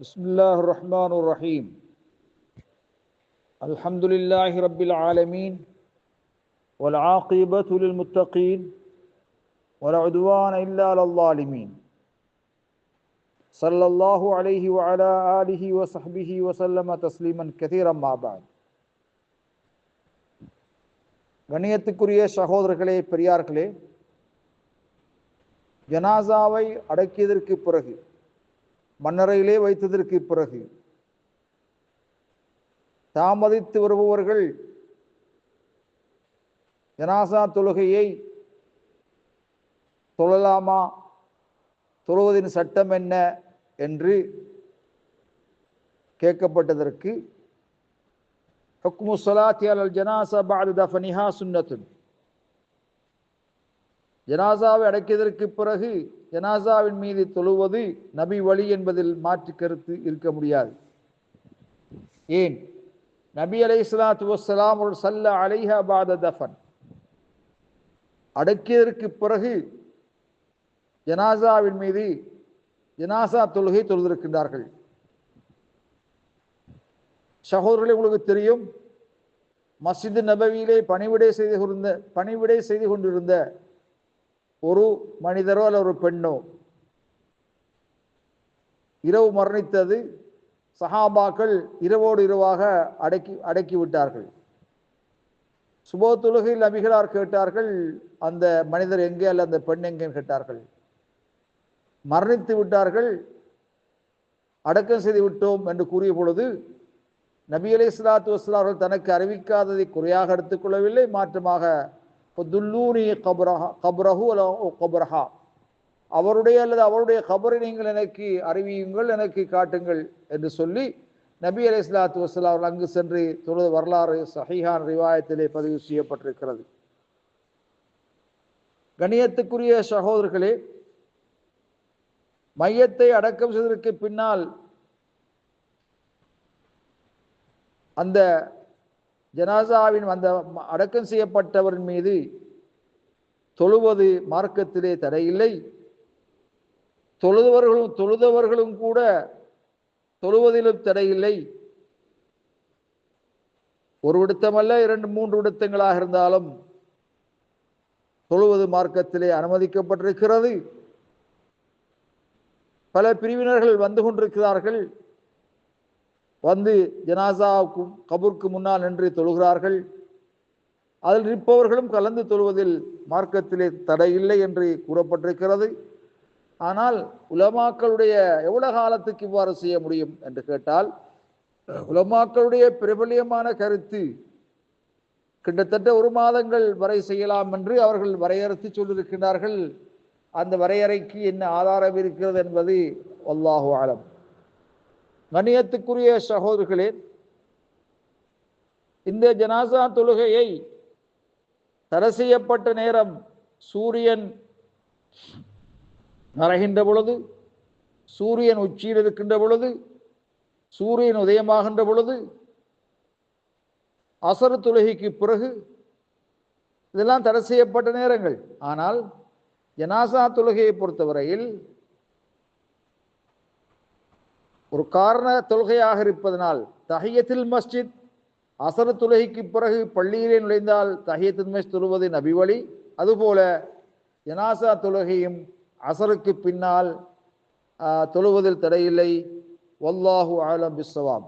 بسم الله الرحمن الرحيم الحمد لله رب العالمين والعاقبة للمتقين ولا عدوان إلا على الظالمين صلى الله عليه وعلى آله وصحبه وسلم تسليما كثيرا ما بعد கண்ணியத்துக்குரிய சகோதரர்களே பெரியார்களே ஜனாசாவை அடக்கியதற்கு பிறகு மன்னரையிலே வைத்ததற்கு பிறகு தாமதித்து வருபவர்கள் ஜனாசா தொழுகையை தொழலாமா? தொழுவதின் சட்டம் என்ன? என்று கேட்கப்பட்டதற்கு ஹுக்மு சலாத்தி அல் ஜனாசா பாது தஃபனிஹா சுன்னத்துன். ஜனாசாவை அடைக்கியதற்கு பிறகு ஜனாசாவின் மீது தொழுவது நபி வழி என்பதில் மாற்று கருத்து இருக்க முடியாது. ஏன்? நபி அலை சலாத்து வசலாம் ஒரு சல்ல அலைஹாபாத தஃபன். அடக்கியதற்கு பிறகு ஜனாசாவின் மீது ஜனாசா தொழுகை தொழுதிருக்கின்றார்கள். சகோதரர்களே உங்களுக்கு தெரியும். மஸ்ஜித் நபவியிலே பணிவிடை செய்து கொண்டிருந்த பணிவிடை செய்து கொண்டிருந்த ஒரு மனிதரோ அல்ல ஒரு பெண்ணோ. இரவு மரணித்தது சஹாபாக்கள் இரவோடு இரவாக அடக்கி அடக்கி விட்டார்கள். சுபத்துலகில் அபிகளார் நபிகளார் கேட்டார்கள் அந்த மனிதர் எங்கே அல்ல அந்த பெண் எங்கேன்னு கேட்டார்கள். மரணித்து விட்டார்கள் அடக்கம் செய்து விட்டோம் என்று கூறிய பொழுது நபி அலி இஸ்லாத்து வஸ்லார்கள் தனக்கு அறிவிக்காததை குறையாக எடுத்துக்கொள்ளவில்லை மாற்றமாக துல்லூனி கபரஹா கபரஹு கபரஹா. அவருடைய அல்லது அவருடைய கபரை நீங்கள் எனக்கு அறிவியுங்கள் எனக்கு காட்டுங்கள் என்று சொல்லி நபி அலி இஸ்லாத்து வசலா அவர்கள் அங்கு சென்று தொழுது வரலாறு சஹிஹான் ரிவாயத்திலே பதிவு செய்யப்பட்டிருக்கிறது. கணியத்துக்குரிய சகோதரர்களே மையத்தை அடக்கம் செய்வதற்கு பின்னால் அந்த ஜனாசாவின் அந்த அடக்கம் செய்யப்பட்டவரின் மீது தொழுவது மார்க்கத்திலே தடையில்லை. தொழுதவர்களும் தொழுதவர்களும் கூட தொழுவதிலும் தடையில்லை. ஒரு விடுத்தமல்ல இரண்டு மூன்று விடுத்தங்களாக இருந்தாலும் தொழுவது மார்க்கத்திலே அனுமதிக்கப்பட்டிருக்கிறது. பல பிரிவினர்கள் வந்து கொண்டிருக்கிறார்கள். வந்து ஜனாசாவுக்கும் கபூருக்கு முன்னால் நின்று தொழுகிறார்கள். அதில் இருப்பவர்களும் கலந்து தொழுவதில் மார்க்கத்திலே தடை இல்லை என்று கூறப்பட்டிருக்கிறது. ஆனால் உலமாக்களுடைய எவ்வளவு காலத்துக்கு இவ்வாறு செய்ய முடியும் என்று கேட்டால் உலமாக்களுடைய பிரபலியமான கருத்து கிட்டத்தட்ட ஒரு மாதங்கள் வரை செய்யலாம் என்று அவர்கள் வரையறுத்து சொல்லியிருக்கிறார்கள் அந்த வரையறைக்கு என்ன ஆதாரம் இருக்கிறது என்பது அல்லாஹு ஆலம் கணியத்துக்குரிய சகோதரர்களே இந்த ஜனாசா தொழுகையை தடை செய்யப்பட்ட நேரம் சூரியன் மறைகின்ற பொழுது சூரியன் உச்சியில் இருக்கின்ற பொழுது சூரியன் உதயமாகின்ற பொழுது அசரு தொழுகைக்கு பிறகு இதெல்லாம் தடை செய்யப்பட்ட நேரங்கள். ஆனால் ஜனாசா தொழுகையை பொறுத்தவரையில் ஒரு காரண தொழுகையாக இருப்பதனால் தஹியத்தில் மஸ்ஜித் அசர தொழுகைக்கு பிறகு பள்ளியிலே நுழைந்தால் தஹியத்தில் மஸ்ஜித் தொழுவது நபிவழி அதுபோல ஜனாசா தொழுகையும் அசருக்கு பின்னால் தொழுவதில் தடையில்லை. வல்லாஹு ஆலம் பிஸ்வாம்